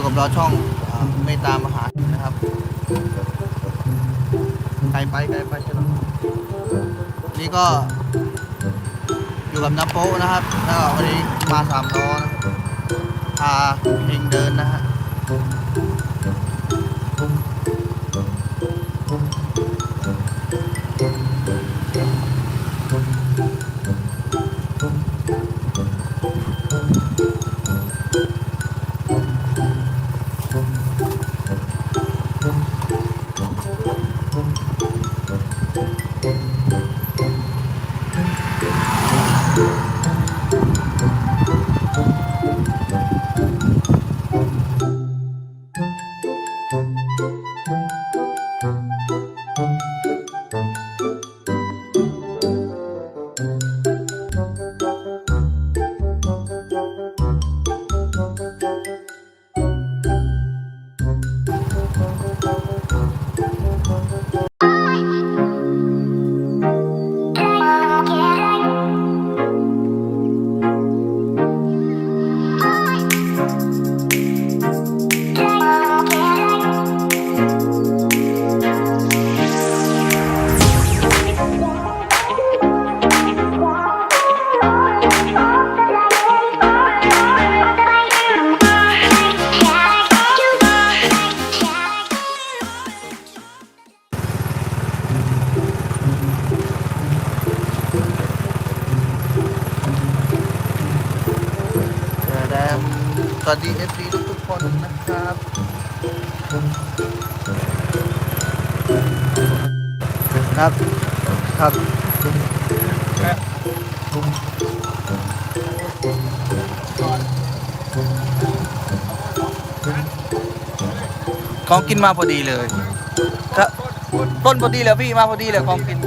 อยู่กับเราช่องเมตตามหานะครับไกลไปไกลไปใช่ไหมนี่ก็ อยู่กับน้ำโป๊นะครับแล้ววันนี้มาสามล้อพาเองเดินนะฮะ แสวัสดีเอฟซีทุกๆคนนะครับครับครับของกินมาพอดีเลยครับต้นพอดีเลยพี่มาพอดีเลยของกิน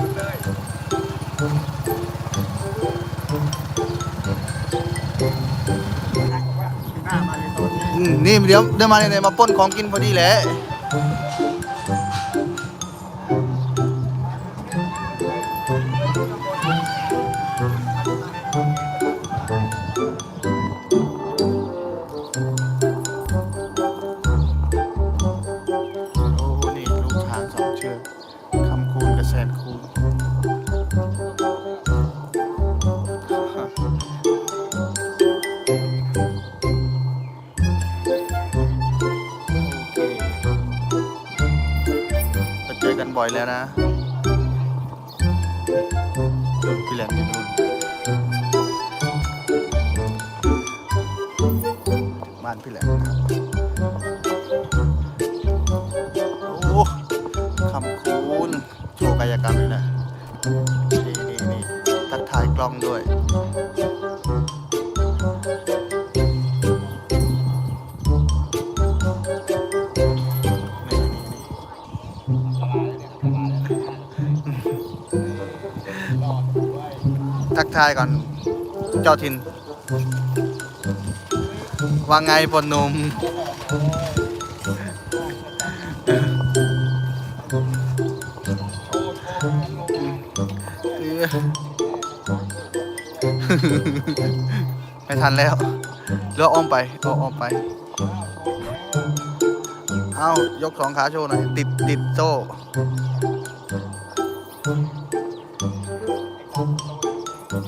นี่เดี๋ยวเดี๋ยวมาเนี่ยมาปล้นของกินพอดีแหละโอ้โหนี่ลูกช้างสองเชือกคำคูณกับแสนคูณ บ่อยแล้วนะพี่แหลมอยู่นู่นบ้านพี่แหลมโอ้คำคูณโชว์กายกรรมเลยนะนี่นี่นี่ทักทายกล้องด้วย ทายก่อน เจ้าทินว่าไงปนนุ่มไม่ทันแล้วเรืออ้อมไปเอาอ้อมไป เอายกสองขาโชว์หน่อย ติดติดโซ่ สุข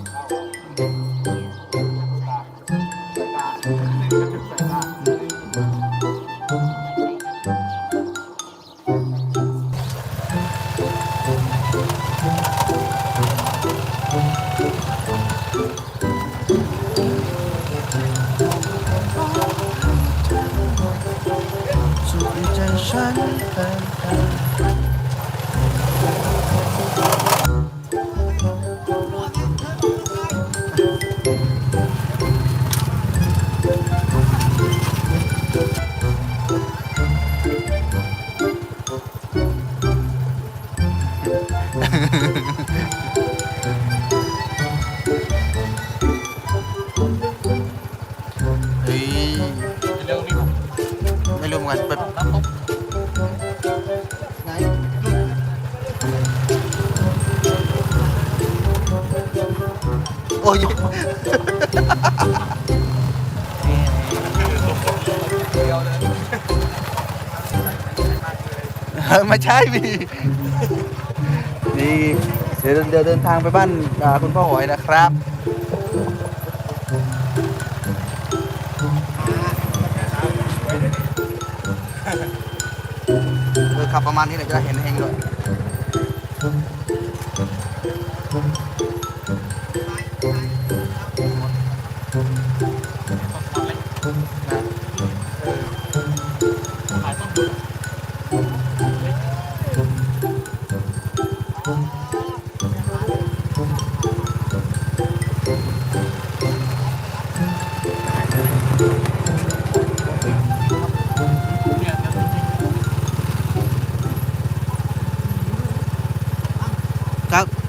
ใจ เกินไปเฮ้ยเร็วนี่ผมไม่รู้เหมือนกันแบบรับปุ๊บไหนโอ้ยยวเลยไม่ใช่พี่ เดี๋ยวเดี๋ยวเดินทางไปบ้านคุณพ่อหอยนะครับเออขับประมาณนี้เลยจะเห็นเฮงด้วย ค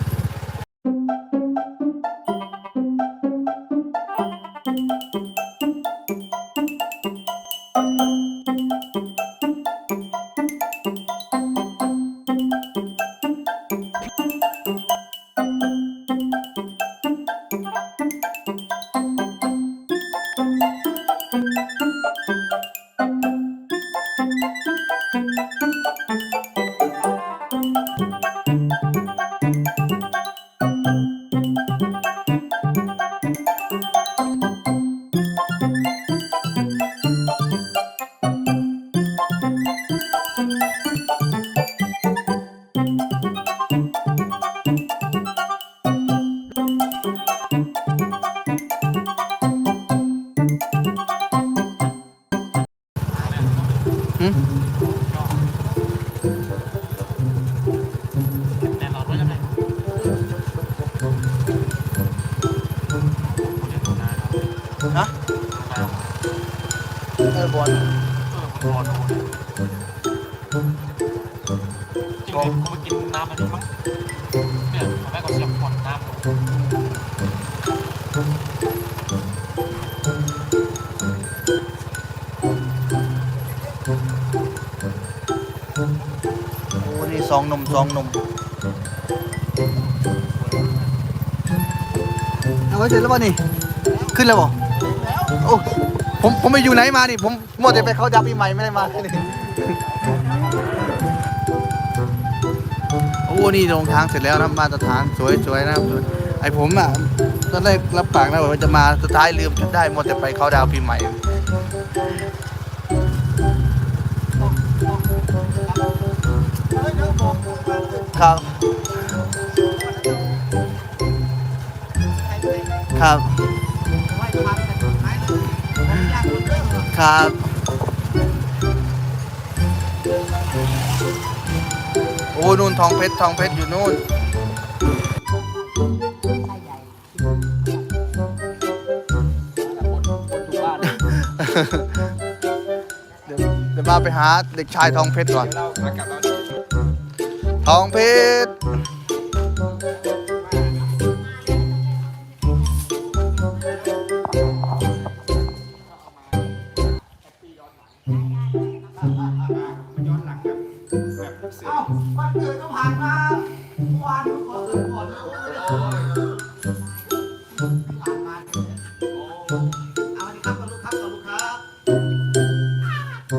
ฮะเออบอลเออรอดูจริงๆผมไปกินน้ำอันนี้มั้งเนี่ยทำให้เขาเสียบขวดน้ำโอ้นี่สองหนมสองหนมเอาไว้เสร็จแล้วป่ะนี่ ขึ้นแล้วบ่ โอ้ผมผมไปอยู่ไหนมานี่ผมมัวแต่ไปเขาดับปีใหม่ไม่ได้มาเลยนี่โอ้นี่ลงทางเสร็จแล้วนะมาตรฐานสวยสวยนะครับไอผมอะตอนแรกรับปากนะว่าจะมาสุดท้ายลืมจนได้มัวแต่ไปเขาดาวปีใหม่ครับ ครับ ครับ โอ้นู่นทองเพชรทองเพชรอยู่นู่น เดี๋ยวเดี๋ยวมาไปหาเด็กชายทองเพชรก่อน ทองเพชร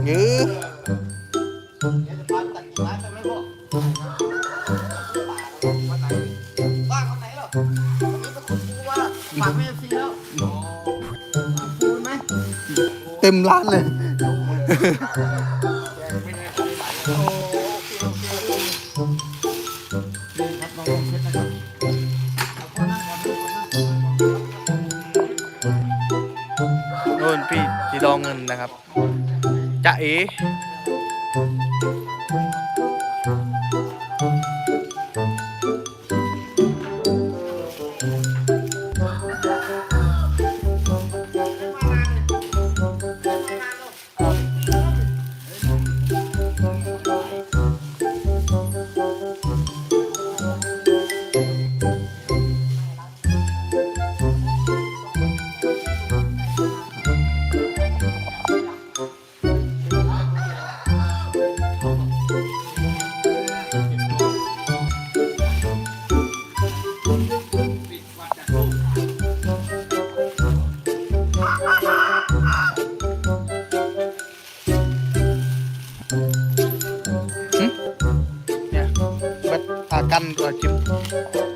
หมพวกวันไหนบ้านวันไหนเหรอวันนี้ไปขุดปูมาฝากแม่ซีแล้วปูไหมเต็มร้านเลยโอ้โออเคนี่นพชรนะครับเอาคนนั่งก่อนดูคนนั่งก่อนนู่นพี่จีดองเงินนะครับ จ กันก็จิ้ม